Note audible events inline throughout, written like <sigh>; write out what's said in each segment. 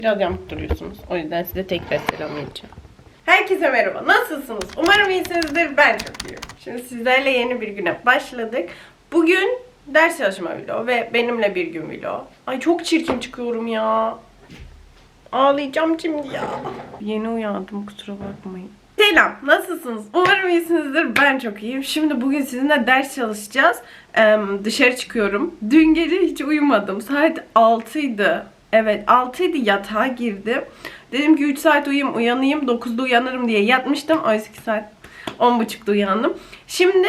Biraz yamuk duruyorsunuz. O yüzden size tekrar selam vereceğim. Herkese merhaba. Nasılsınız? Umarım iyisinizdir. Ben çok iyiyim. Şimdi sizlerle yeni bir güne başladık. Bugün ders çalışma vlogu ve benimle bir gün vlogu. Ay çok çirkin çıkıyorum ya. Ağlayacağım şimdi ya. Yeni uyandım kusura bakmayın. Selam, nasılsınız? Umarım iyisinizdir. Ben çok iyiyim. Şimdi bugün sizinle ders çalışacağız. Ee, dışarı çıkıyorum. Dün gece hiç uyumadım. Saat 6'ydı. Evet 6'ydı yatağa girdim. Dedim ki 3 saat uyuyayım uyanayım. 9'da uyanırım diye yatmıştım. Oysa ki saat 10.30'da uyandım. Şimdi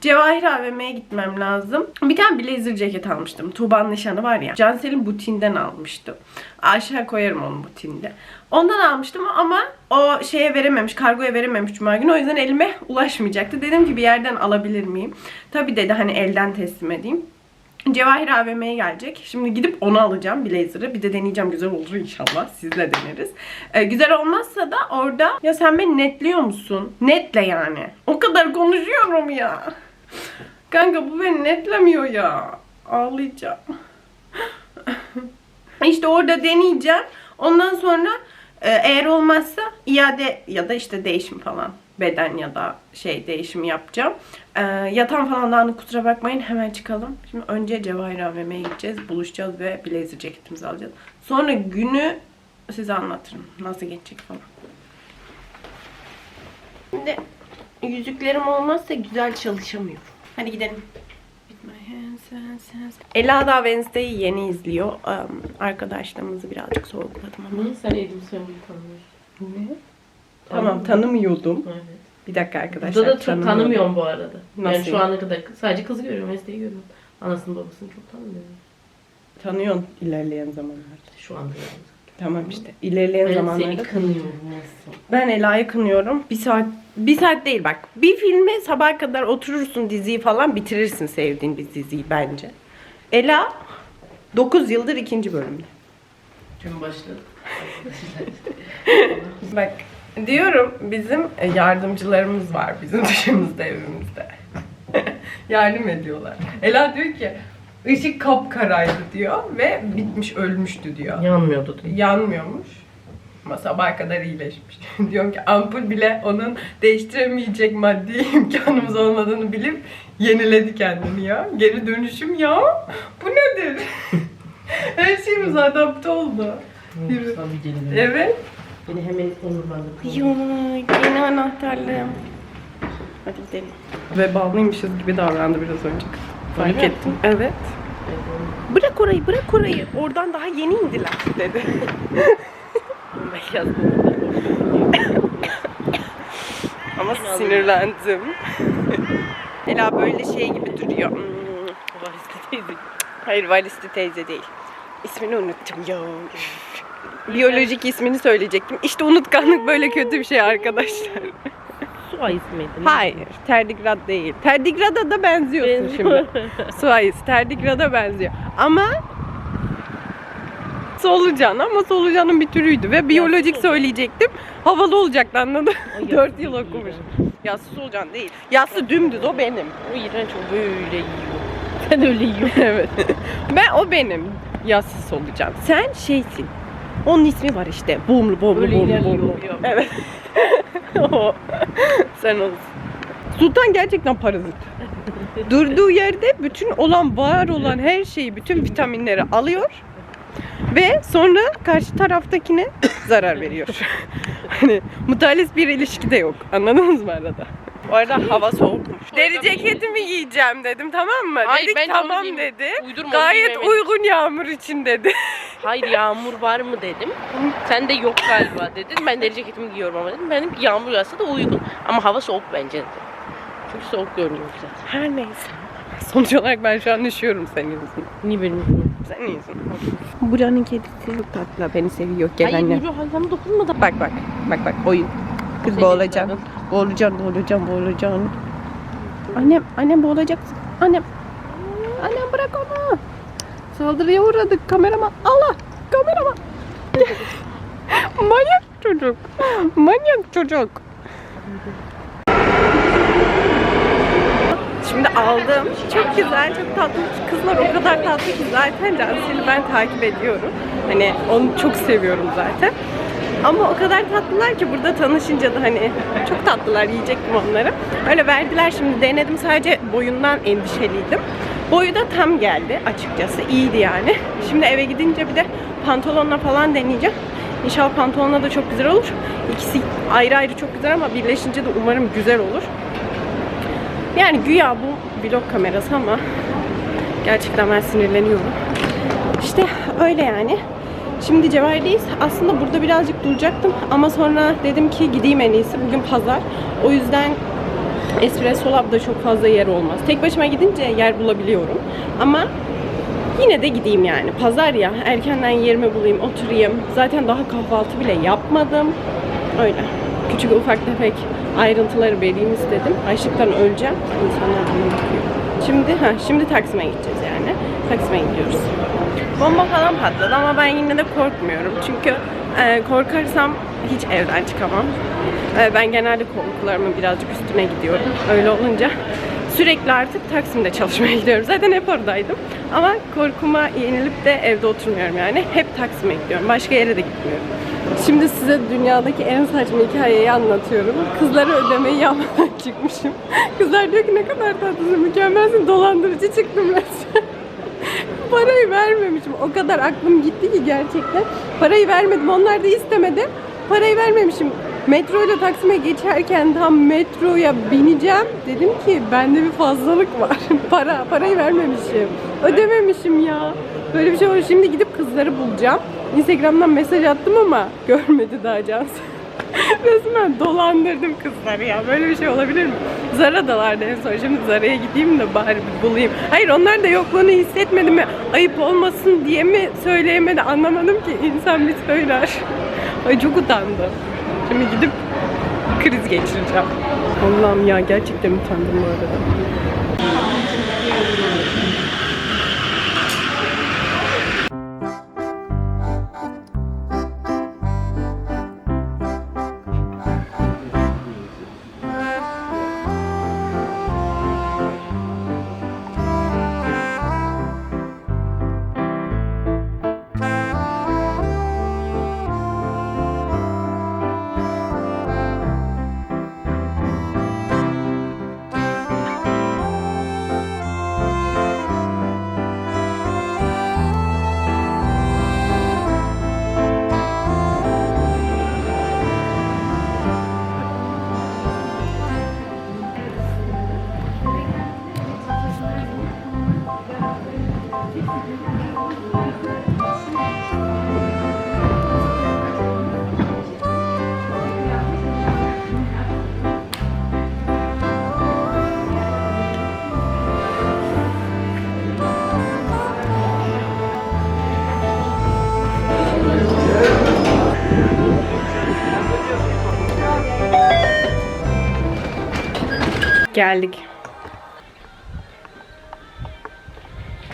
Cevahir AVM'ye gitmem lazım. Bir tane blazer ceket almıştım. Tuğba'nın nişanı var ya. Cansel'in butiğinden almıştım. Aşağı koyarım onun butiğinde. Ondan almıştım ama o şeye verememiş, kargoya verememiş cuma günü. O yüzden elime ulaşmayacaktı. Dedim ki bir yerden alabilir miyim? Tabii dedi hani elden teslim edeyim. Cevahir AVM'ye gelecek. Şimdi gidip onu alacağım blazer'ı. Bir de deneyeceğim güzel olur inşallah. Sizle deneriz. Ee, güzel olmazsa da orada ya sen beni netliyor musun? Netle yani. O kadar konuşuyorum ya. Kanka bu beni netlemiyor ya. Ağlayacağım. <laughs> işte orada deneyeceğim. Ondan sonra eğer olmazsa iade ya da işte değişim falan beden ya da şey değişim yapacağım. E, yatan falan dağınık kusura bakmayın hemen çıkalım. Şimdi önce Cevahir AVM'ye gideceğiz. Buluşacağız ve blazer ceketimizi alacağız. Sonra günü size anlatırım. Nasıl geçecek falan. Şimdi yüzüklerim olmazsa güzel çalışamıyorum. Hadi gidelim. Ela da Wednesday'i yeni izliyor. Um, arkadaşlarımızı birazcık sorguladım ama. Niye sen Edim tanımıyorsun? Ne? Tamam tanımıyordum. Evet. Bir dakika arkadaşlar. Burada da çok tanımıyorum bu arada. Nasıl Yani şu ana kadar sadece kızı görüyorum, Este'yi görüyorum. Anasını babasını çok tanımıyorum. Tanıyorsun ilerleyen zamanlarda. Şu anda yani. Tamam işte ilerleyen Ben zamanlarda. seni kınıyorum nasıl? Ben Ela'yı kınıyorum. Bir saat bir saat değil bak. Bir filme sabah kadar oturursun diziyi falan bitirirsin sevdiğin bir diziyi bence. Ela 9 yıldır ikinci bölümde. Tüm başladı. <laughs> Bak diyorum bizim e, yardımcılarımız var bizim <laughs> dışımızda evimizde. <laughs> Yardım ediyorlar. Ela diyor ki ışık kapkaraydı diyor ve bitmiş ölmüştü diyor. Yanmıyordu diyor. Yanmıyormuş. Ama sabaha kadar iyileşmiş. <laughs> Diyorum ki ampul bile onun değiştiremeyecek maddi <laughs> imkanımız olmadığını bilip yeniledi kendini ya. Geri dönüşüm ya. Bu nedir? <laughs> Her şeyimiz adapte oldu. Evet. Beni hemen onurlandırdın. Ya yeni anahtarlığım. Hadi gidelim. Ve bağlıymışız gibi davrandı biraz önce. Fark Öyle mi? ettim. Evet. Bırak orayı, bırak orayı. Oradan daha yeni indiler dedi. Ama sinirlendim. Ela böyle şey gibi duruyor. Hmm. Teyze. Hayır Valisti teyze değil. İsmini unuttum ya. Biyolojik ismini söyleyecektim. İşte unutkanlık böyle kötü bir şey arkadaşlar. Su ayısı mıydı? Hayır, terdigrad değil. Terdigrada da benziyorsun şimdi. <laughs> Su ayısı, terdigrada benziyor. Ama solucan ama solucanın bir türüydü ve biyolojik solucan. söyleyecektim. Havalı olacaktı anladın? Ay, 4 yassı <laughs> yıl okumuş. ya. Yassı solucan değil. Yassı dümdüz o benim. O iğrenç o böyle yiyor. Sen öyle yiyorsun. <laughs> evet. Ben o benim. Yassı solucan. Sen şeysin. Onun ismi var işte. Boomlu boomlu boomlu boomlu. Evet. o. Sen olsun. Sultan gerçekten parazit. Durduğu yerde bütün olan var olan her şeyi, bütün vitaminleri alıyor ve sonra karşı taraftakine zarar veriyor. <laughs> hani mutualist bir ilişki de yok. Anladınız mı arada? Bu arada hava soğukmuş. Deri ceketimi giyeceğim dedim tamam mı? Hayır, Dedik onu tamam dedi. Uydurma, onu Gayet uygun yağmur için dedi. Hayır yağmur var mı dedim. Sen de yok galiba dedin. Ben deri ceketimi giyiyorum ama dedim. Benim yağmur yağsa da uygun. Ama hava soğuk bence de. Çünkü soğuk görünüyor zaten. Her neyse. Sonuç olarak ben şu an üşüyorum senin yüzünden. Niye benim Sen iyisin. Buranın kedisi çok tatlı. Beni seviyor. Gel Hayır yürü hayvanı dokunma da. Bak bak. Bak bak oyun. Kız boğulacaksın. Boğulacaksın, boğulacaksın, boğulacaksın. Annem, annem boğulacaksın. Annem. Annem bırak onu. Saldırıya uğradık kameraman. Allah! Kameraman. Manyak çocuk. Manyak çocuk. Şimdi aldım. Çok güzel, çok tatlı. Kızlar o kadar tatlı ki zaten Cansel'i ben takip ediyorum. Hani onu çok seviyorum zaten. Ama o kadar tatlılar ki burada tanışınca da hani çok tatlılar yiyecektim onları. Öyle verdiler şimdi denedim sadece boyundan endişeliydim. Boyu da tam geldi açıkçası iyiydi yani. Şimdi eve gidince bir de pantolonla falan deneyeceğim. İnşallah pantolonla da çok güzel olur. İkisi ayrı ayrı çok güzel ama birleşince de umarım güzel olur. Yani güya bu vlog kamerası ama gerçekten ben sinirleniyorum. İşte öyle yani. Şimdi Cevher'deyiz. Aslında burada birazcık duracaktım ama sonra dedim ki gideyim en iyisi. Bugün pazar. O yüzden Espresso Lab'da çok fazla yer olmaz. Tek başıma gidince yer bulabiliyorum. Ama yine de gideyim yani. Pazar ya. Erkenden yerimi bulayım, oturayım. Zaten daha kahvaltı bile yapmadım. Öyle. Küçük ufak tefek ayrıntıları vereyim istedim. Açlıktan öleceğim. İnsanlar bana bakıyor. Şimdi ha şimdi Taksim'e gideceğiz yani. Taksim'e gidiyoruz. Bomba falan patladı ama ben yine de korkmuyorum. Çünkü e, korkarsam hiç evden çıkamam. E, ben genelde korkularımın birazcık üstüne gidiyorum. Öyle olunca sürekli artık Taksim'de çalışmaya <laughs> gidiyorum. Zaten hep oradaydım. Ama korkuma yenilip de evde oturmuyorum yani. Hep Taksim'e gidiyorum. Başka yere de gitmiyorum. Şimdi size dünyadaki en saçma hikayeyi anlatıyorum. Kızlara ödemeyi yapmadan <laughs> çıkmışım. Kızlar diyor ki ne kadar tatlısın, mükemmelsin, dolandırıcı çıktım resmen. Parayı vermemişim. O kadar aklım gitti ki gerçekten. Parayı vermedim. Onlar da istemedi. Parayı vermemişim. Metro ile Taksim'e geçerken tam metroya bineceğim. Dedim ki bende bir fazlalık var. <laughs> Para, parayı vermemişim. Ödememişim ya. Böyle bir şey var. Şimdi gidip kızları bulacağım. Instagram'dan mesaj attım ama görmedi daha Cansu. <laughs> Resmen dolandırdım kızları ya. Böyle bir şey olabilir mi? Zara'dalardı en son. Şimdi Zara'ya gideyim de bari bir bulayım. Hayır onlar da yokluğunu hissetmedi mi? Ayıp olmasın diye mi söyleyemedi anlamadım ki. İnsan bir söyler. Ay çok utandım. Şimdi gidip kriz geçireceğim. Allah'ım ya gerçekten utandım bu arada. Geldik.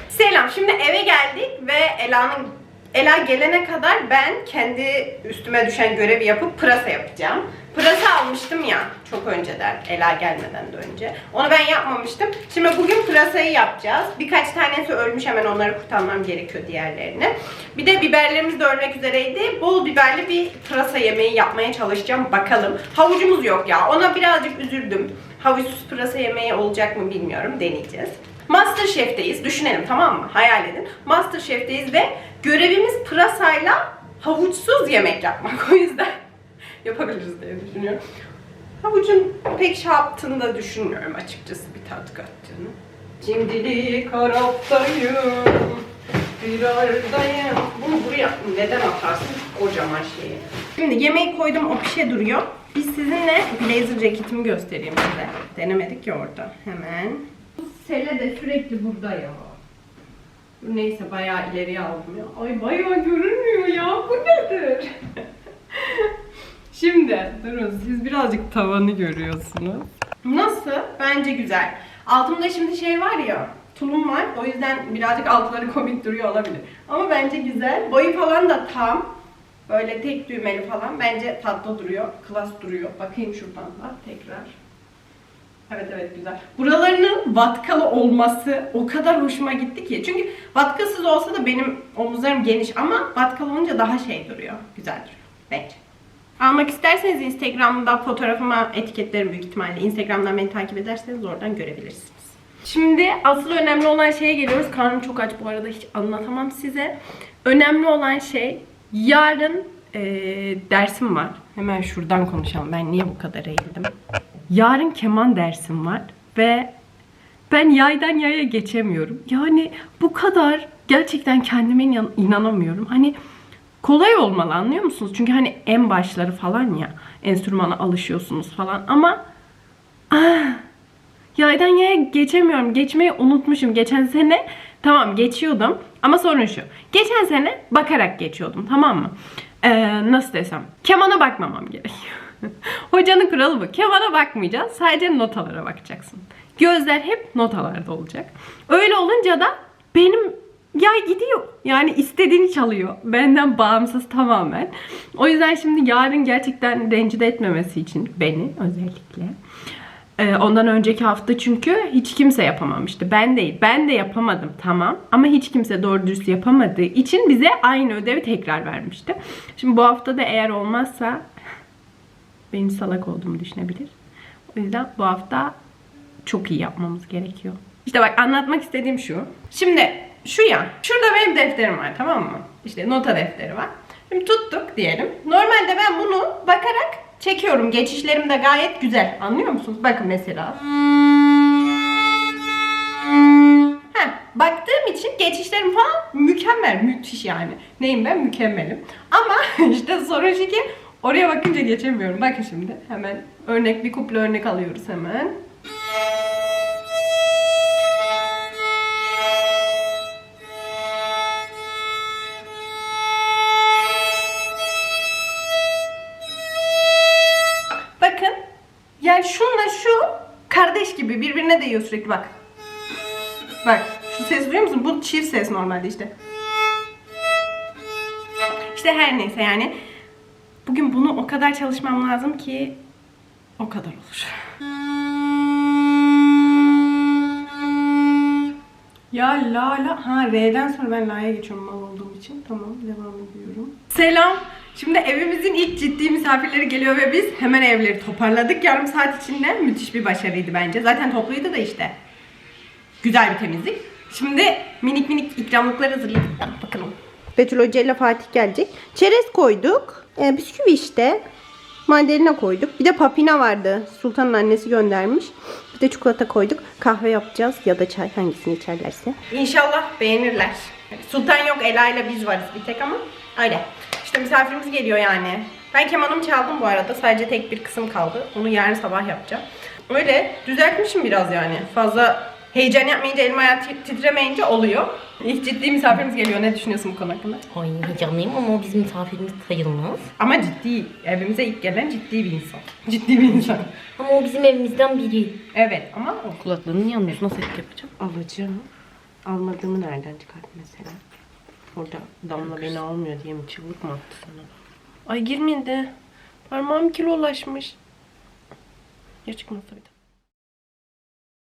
Selam. Şimdi eve geldik ve Ela'nın Ela gelene kadar ben kendi üstüme düşen görevi yapıp pırasa yapacağım. Pırasa almıştım ya çok önceden Ela gelmeden de önce. Onu ben yapmamıştım. Şimdi bugün pırasayı yapacağız. Birkaç tanesi ölmüş hemen onları kurtarmam gerekiyor diğerlerini. Bir de biberlerimiz de ölmek üzereydi. Bol biberli bir pırasa yemeği yapmaya çalışacağım. Bakalım. Havucumuz yok ya. Ona birazcık üzüldüm. Havuçsuz pırasa yemeği olacak mı bilmiyorum. Deneyeceğiz. Masterchef'teyiz. Düşünelim tamam mı? Hayal edin. Masterchef'teyiz ve görevimiz pırasayla havuçsuz yemek yapmak. O yüzden <laughs> yapabiliriz diye düşünüyorum. Havucun pek şey da düşünmüyorum açıkçası bir tat kattığını. Şimdilik Arap'tayım, bir aradayım. Bunu buraya neden atarsın kocaman şeyi? Şimdi yemeği koydum o pişe duruyor. Biz sizinle blazer ceketimi göstereyim size. Denemedik ya orada. Hemen. Sele de sürekli burada ya. Neyse bayağı ileriye aldım ya. Ay bayağı görünmüyor ya. Bu nedir? Şimdi durun siz birazcık tavanı görüyorsunuz. Nasıl? Bence güzel. Altımda şimdi şey var ya tulum var. O yüzden birazcık altları komik duruyor olabilir. Ama bence güzel. Boyu falan da tam. Böyle tek düğmeli falan. Bence tatlı duruyor. Klas duruyor. Bakayım şuradan da tekrar. Evet evet güzel. Buralarının vatkalı olması o kadar hoşuma gitti ki. Çünkü vatkasız olsa da benim omuzlarım geniş ama vatkalı olunca daha şey duruyor. Güzel duruyor bence. Almak isterseniz Instagram'da fotoğrafıma etiketlerim büyük ihtimalle. Instagram'dan beni takip ederseniz oradan görebilirsiniz. Şimdi asıl önemli olan şeye geliyoruz. Karnım çok aç bu arada hiç anlatamam size. Önemli olan şey yarın eee, dersim var. Hemen şuradan konuşalım. Ben niye bu kadar eğildim? Yarın keman dersim var ve ben yaydan yaya geçemiyorum. Yani bu kadar gerçekten kendime inan- inanamıyorum. Hani kolay olmalı anlıyor musunuz? Çünkü hani en başları falan ya enstrümana alışıyorsunuz falan ama ah, yaydan yaya geçemiyorum. Geçmeyi unutmuşum. Geçen sene tamam geçiyordum ama sorun şu. Geçen sene bakarak geçiyordum tamam mı? Ee, nasıl desem? Kemana bakmamam gerekiyor. <laughs> Hocanın kuralı bu. Kemana bakmayacağız. Sadece notalara bakacaksın. Gözler hep notalarda olacak. Öyle olunca da benim yay gidiyor. Yani istediğini çalıyor. Benden bağımsız tamamen. O yüzden şimdi yarın gerçekten rencide etmemesi için beni özellikle. Ee, ondan önceki hafta çünkü hiç kimse yapamamıştı. Ben değil. Ben de yapamadım tamam. Ama hiç kimse doğru dürüst yapamadığı için bize aynı ödevi tekrar vermişti. Şimdi bu hafta da eğer olmazsa benim salak olduğumu düşünebilir. O yüzden bu hafta çok iyi yapmamız gerekiyor. İşte bak anlatmak istediğim şu. Şimdi şu ya. Şurada benim defterim var tamam mı? İşte nota defteri var. Şimdi tuttuk diyelim. Normalde ben bunu bakarak çekiyorum. Geçişlerim de gayet güzel. Anlıyor musunuz? Bakın mesela. Heh, baktığım için geçişlerim falan mükemmel, müthiş yani. Neyim ben? Mükemmelim. Ama <laughs> işte sorun şu ki oraya bakınca geçemiyorum. Bakın şimdi hemen örnek bir kuple örnek alıyoruz hemen. Şunla şu kardeş gibi birbirine değiyor sürekli bak. Bak şu ses duyuyor musun? Bu çift ses normalde işte. İşte her neyse yani. Bugün bunu o kadar çalışmam lazım ki o kadar olur. Ya la la ha R'den sonra ben la'ya geçiyorum mal olduğum için. Tamam devam ediyorum. Selam. Şimdi evimizin ilk ciddi misafirleri geliyor ve biz hemen evleri toparladık. Yarım saat içinde müthiş bir başarıydı bence. Zaten topluydu da işte. Güzel bir temizlik. Şimdi minik minik ikramlıklar hazırladık. Bakalım. Betül Hoca ile Fatih gelecek. Çerez koyduk. E, bisküvi işte. Mandalina koyduk. Bir de papina vardı. Sultan'ın annesi göndermiş. Bir de çikolata koyduk. Kahve yapacağız ya da çay hangisini içerlerse. İnşallah beğenirler. Sultan yok Ela ile biz varız bir tek ama öyle. İşte misafirimiz geliyor yani. Ben kemanımı çaldım bu arada. Sadece tek bir kısım kaldı. Onu yarın sabah yapacağım. Öyle düzeltmişim biraz yani. Fazla heyecan yapmayınca elim ayağım tit- titremeyince oluyor. İlk ciddi misafirimiz geliyor. Ne düşünüyorsun bu konu hakkında? Ay heyecanlıyım ama o bizim misafirimiz sayılmaz. Ama ciddi. Evimize ilk gelen ciddi bir insan. Ciddi bir insan. Ama o bizim evimizden biri. Evet ama o Kulaklığını yanlış nasıl ek yapacağım? alacağım. Almadığımı nereden çıkart mesela? Orada Damla beni almıyor diye mi çığlık mı attı sana? Ay girmedi. Parmağım kilolaşmış. Ya çıkmazsa bir daha.